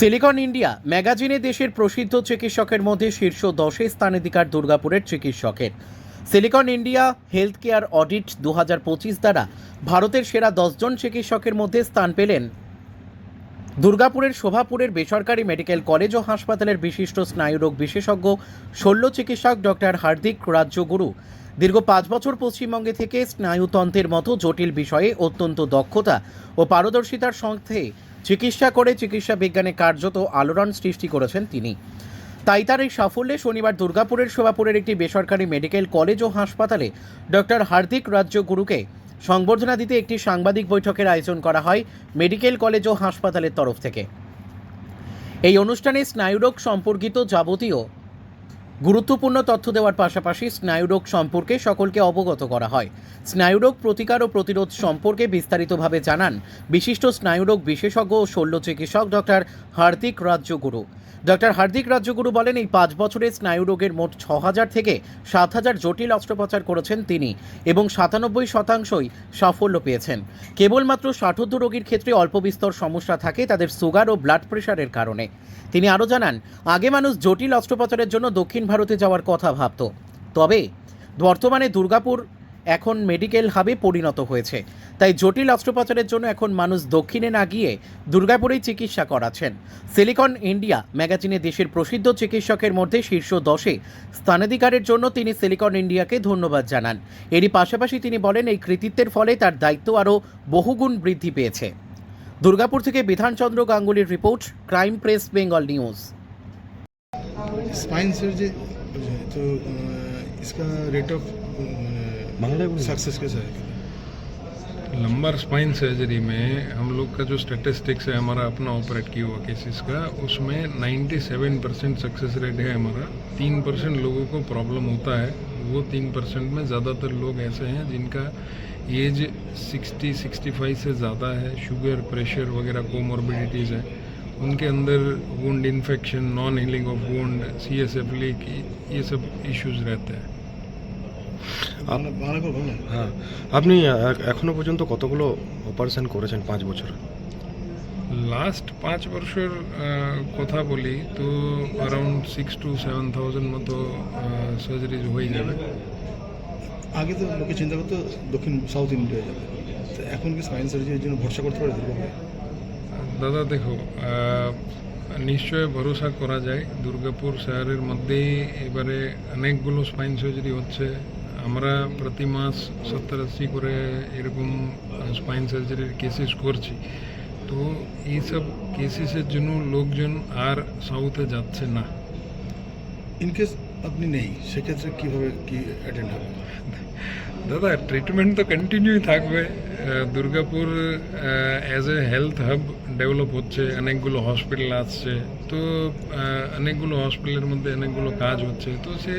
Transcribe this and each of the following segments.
Silicon India ম্যাগাজিনে দেশের প্রসিদ্ধ চিকিৎসকের মধ্যে শীর্ষ দশে স্থানাধিকার দুর্গাপুরের চিকিৎসকের। Silicon India health care audit দু দ্বারা ভারতের সেরা দশজন চিকিৎসকের মধ্যে স্থান পেলেন দুর্গাপুরের শোভাপুরের বেসরকারি মেডিকেল কলেজ ও হাসপাতালের বিশিষ্ট স্নায়ুরোগ বিশেষজ্ঞ, শল্য চিকিৎসক ডক্টর হার্দিক রাজ্যগুরু। দীর্ঘ পাঁচ বছর পশ্চিমবঙ্গে থেকে স্নায়ুতন্ত্রের মতো জটিল বিষয়ে অত্যন্ত দক্ষতা ও পারদর্শিতার সঙ্গে চিকিৎসা করে চিকিৎসা বিজ্ঞানে কার্যত আলোড়ন সৃষ্টি করেছেন তিনি। তাই তার এই সাফল্যে শনিবার দুর্গাপুরের শোভাপুরের একটি বেসরকারি মেডিকেল কলেজ ও হাসপাতালে ডক্টর হার্দিক রাজ্যগুরুকে সংবর্ধনা দিতে একটি সাংবাদিক বৈঠকের আয়োজন করা হয় মেডিকেল কলেজ ও হাসপাতালের তরফ থেকে। এই অনুষ্ঠানে স্নায়ুরোগ সম্পর্কিত যাবতীয় গুরুত্বপূর্ণ তথ্য দেওয়ার পাশাপাশি স্নায়ুরোগ সম্পর্কে সকলকে অবগত করা হয়। স্নায়ুরোগ প্রতিকার ও প্রতিরোধ সম্পর্কে বিস্তারিতভাবে জানান বিশিষ্ট স্নায়ুরোগ বিশেষজ্ঞ ও শল্য চিকিৎসক ডক্টর হার্দিক রাজ্যগুরু। ডক্টর হার্দিক রাজ্যগুরু বলেন, এই পাঁচ বছরে স্নায়ুরোগের মোট ছ হাজার থেকে সাত হাজার জটিল অস্ত্রোপচার করেছেন তিনি এবং সাতানব্বই শতাংশই সাফল্য পেয়েছেন। কেবলমাত্র ষাটোর্ধ রোগীর ক্ষেত্রে অল্প বিস্তর সমস্যা থাকে তাদের সুগার ও ব্লাড প্রেশারের কারণে। তিনি আরও জানান, আগে মানুষ জটিল অস্ত্রোপচারের জন্য দক্ষিণ ভারতে যাওয়ার কথা ভাবত। তবে বর্তমানে দুর্গাপুর এখন মেডিকেল হাবে পরিণত হয়েছে। তাই জটিল অস্ত্রোপচারের জন্য এখন মানুষ দক্ষিণে না গিয়ে দুর্গাপুরেই চিকিৎসা করাচ্ছেন। সিলিকন ইন্ডিয়া ম্যাগাজিনে দেশের প্রসিদ্ধ চিকিৎসকের মধ্যে শীর্ষ দশে স্থানাধিকারের জন্য তিনি সিলিকন ইন্ডিয়াকে ধন্যবাদ জানান। এরই পাশাপাশি তিনি বলেন, এই কৃতিত্বের ফলে তার দায়িত্ব আরও বহুগুণ বৃদ্ধি পেয়েছে। দুর্গাপুর থেকে Bidhanchandra গাঙ্গুলির report, crime press, Bengal news. Spine surgery तो इसका रेट ऑफ़ सक्सेस कैसा है? लंबर स्पाइन सर्जरी में हम लोग का जो स्टेटिस्टिक्स है हमारा अपना ऑपरेट किया हुआ केसेस का उसमें 97 परसेंट सक्सेस रेट है हमारा। तीन परसेंट लोगों को प्रॉब्लम होता है। वो तीन परसेंट में ज़्यादातर लोग ऐसे हैं जिनका एज 60 65 से ज़्यादा है। शुगर प्रेशर वगैरह कोमॉर्बिडिटीज़ है। उनके अंदर wound infection non healing of wound C S F leak ये सब इश्यूज रहते हैं বাংলা বাংলা করে বলুন হ্যাঁ আপনি এ- এখনো পর্যন্ত কতগুলো অপারেশন করেছেন পাঁচ বছরে লাস্ট পাঁচ বছর আহ, কথা বলি তো around six to seven thousand মতো সার্জারিজ হয়ে যাবে আগে তো লোকে চিন্তা করতো দক্ষিণ সাউথ ইন্ডিয়া যাবে তো এখন কি স্পাইন সার্জারির জন্য ভরসা করতে পারে দুর্গাপুরে দাদা, দেখো নিশ্চয় ভরসা করা যায়। দুর্গাপুর শহরের মধ্যেই এবারে অনেকগুলো স্পাইন সার্জারি হচ্ছে। আমরা প্রতি মাস সত্তর আশি করে এরকম স্পাইন সার্জারির কেসেস করছি। তো এইসব কেসেসের জন্য লোকজন আর সাউথে যাচ্ছে না। ইনকেস আপনি নেই, সেক্ষেত্রে কীভাবে কি অ্যাটেন্ড হবে? দাদা ট্রিটমেন্ট তো কন্টিনিউই থাকবে। Durgapur as a health hub develop হচ্ছে, অনেকগুলো হসপিটাল আসছে। তো অনেকগুলো হসপিটালের মধ্যে অনেকগুলো কাজ হচ্ছে। তো সে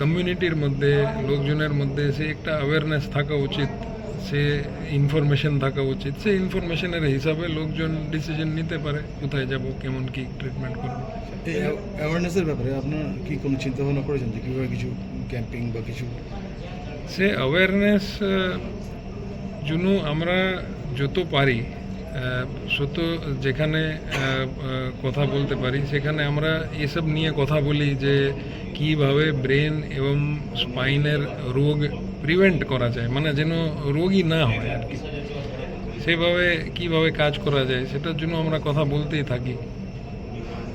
কমিউনিটির মধ্যে, লোকজনের মধ্যে সে একটা অ্যাওয়ারনেস থাকা উচিত, সে ইনফরমেশন থাকা উচিত। সেই ইনফরমেশনের হিসাবে লোকজন ডিসিশন নিতে পারে, কোথায় যাব, কেমন কি ট্রিটমেন্ট করব। অ্যাওয়ারনেসের ব্যাপারে আপনার কি কোনো চিন্তা ভাবনা করেছেন যে কীভাবে কিছু ক্যাম্পিং বা কিছু সে অ্যাওয়ারনেস জন্য আমরা যত পারি আহ, শত যেখানে আহ, আহ, কথা বলতে পারি সেখানে আমরা এসব নিয়ে কথা বলি যে কিভাবে ব্রেন এবং স্পাইনের রোগ প্রিভেন্ট করা যায় মানে যেন রোগই না হয় আর কি সেভাবে কিভাবে কাজ করা যায় সেটার জন্য আমরা কথা বলতেই থাকি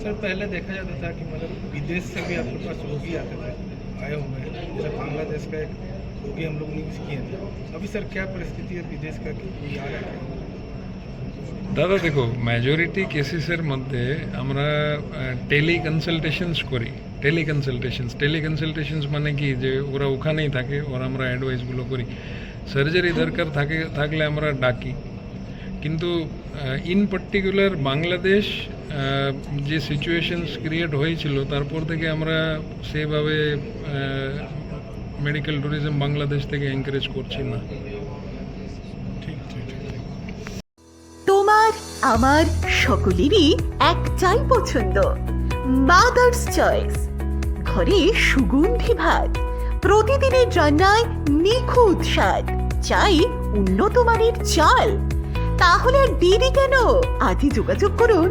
सर पहले देखा जाता था कि मतलब विदेश से भी आपके पास रोगी आते थे आए हुए हैं जैसे बांग्लादेश का एक रोगी हम लोग न्यूज़ किए थे अभी सर क्या परिस्थिति है विदेश का कि कोई आ रहा है দাদা দেখো মেজরিটি কেসেসের মধ্যে আমরা টেলি কনসালটেশনস করি টেলি কনসালটেশনস টেলি কনসালটেশনস মানে কি যে ওরা ওখানেই থাকে ওরা আমরা অ্যাডভাইসগুলো করি সার্জারি দরকার থাকে থাকলে আমরা ডাকি কিন্তু ইন পার্টিকুলার বাংলাদেশ আহ, যে সিচুয়েশনস ক্রিয়েট হয়েছিল তারপর থেকে আমরা সেভাবে মেডিকেল ট্যুরিজম বাংলাদেশ থেকে এনকারেজ করছি না। তোমার আমার সকলেরই একটাই পছন্দ। মাদার্স চয়েস ঘরে সুগন্ধি ভাত। প্রতিদিনের রান্নায় নিখুঁত স্বাদ। চাই উন্নত মানের চাল। তাহলে আর দেরি কেন? আজই যোগাযোগ করুন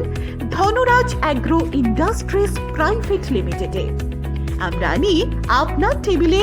ধনরাজ অ্যাগ্রো ইন্ডাস্ট্রিজ প্রাইভেট লিমিটেডে। আমরা আনি আপনার টেবিলে